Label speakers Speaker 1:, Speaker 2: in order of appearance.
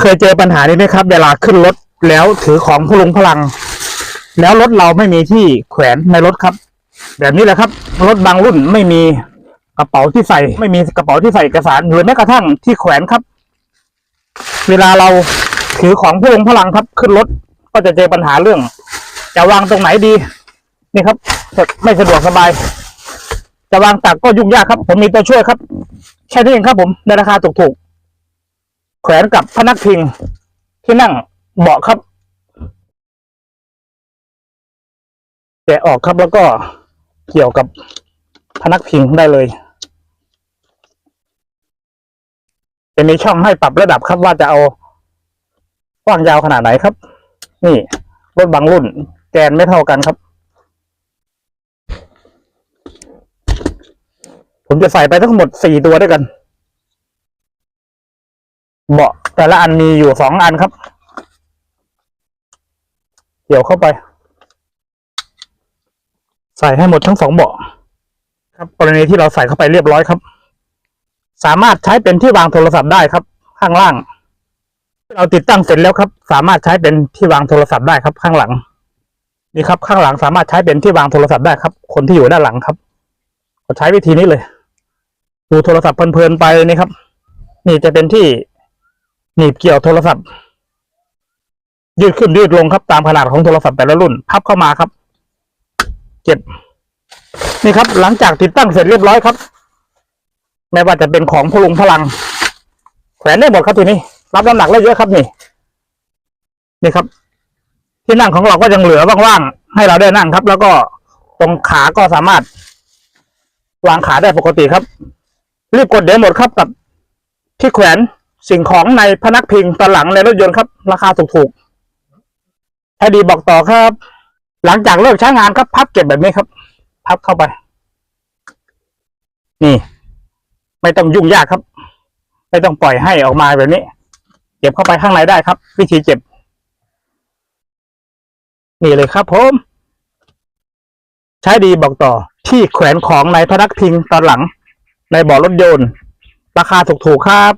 Speaker 1: เคยเจอปัญหานี้ไหมครับ เวลาขึ้นรถแล้วถือของพลุงพลัง แล้วรถเราไม่มีที่แขวนในรถครับ แบบนี้แหละครับ รถบางรุ่นไม่มีกระเป๋าที่ใส่ ไม่มีกระเป๋าที่ใส่เอกสารหรือแม้กระทั่งที่แขวนครับ เวลาเราถือของพลุงพลังครับ ขึ้นรถก็จะเจอปัญหาเรื่อง จะวางตรงไหนดี นี่ครับไม่สะดวกสบาย จะวางตักก็ยุ่งยากครับ ผมมีตัวช่วยครับแค่นี้เองครับผมในราคาถูกๆ แขวนกับพนักพิงที่นั่งเบาะครับ แกะออกครับแล้วก็เกี่ยวกับพนักพิงได้เลยจะมีช่องให้ปรับระดับครับว่าจะเอากว้างยาวขนาดไหนครับ นี่รถบางรุ่น แกนไม่เท่ากันครับ ผมจะใส่ไปทั้งหมดสี่ตัวด้วยกัน เบาะแต่ละอันมีอยู่สองอันครับ เกี่ยวเข้าไป ใส่ให้หมดทั้งสองเบาะครับ กรณีที่เราใส่เข้าไปเรียบร้อยครับ สามารถใช้เป็นที่วางโทรศัพท์ได้ครับ ข้างล่าง เราติดตั้งเสร็จแล้วครับ สามารถใช้เป็นที่วางโทรศัพท์ได้ครับ ข้างหลัง นี่ครับ ข้างหลังสามารถใช้เป็นที่วางโทรศัพท์ได้ครับ คนที่อยู่ด้านหลังครับก็ใช้วิธีนี้เลย ดูโทรศัพท์เพลินๆไปนี่ครับ นี่จะเป็นที่ หนีบเกี่ยวโทรศัพท์ ยืดขึ้นยืดลงครับตามขนาดของโทรศัพท์แต่ละรุ่น พับเข้ามาครับเก็บ นี่ครับ หลังจากติดตั้งเสร็จเรียบร้อยครับ ไม่ว่าจะเป็นของพลุงพลังแขวนได้หมดครับทีนี้ รับน้ำหนักได้เยอะครับนี่ นี่ครับ ที่นั่งของเราก็ยังเหลือว่างๆให้เราได้นั่งครับ แล้วก็ตรงขาก็สามารถ วางขาได้ปกติครับ รีบกดเดี๋ยวหมดครับกับที่แขวน สิ่งของในพนักพิงตอนหลังในรถยนต์ครับ ราคาถูกๆให้ดีบอกต่อครับ หลังจากเลิกใช้งานครับ พับเก็บแบบนี้ครับ พับเข้าไป นี่ ไม่ต้องยุ่งยากครับ ไม่ต้องปล่อยให้ออกมาแบบนี้ เก็บเข้าไปข้างในได้ครับ วิธีเก็บ นี่เลยครับผมใช้ดีบอกต่อ ที่แขวนของในพนักพิงตอนหลัง ในเบ่อรถยนต์ ราคาถูกๆครับ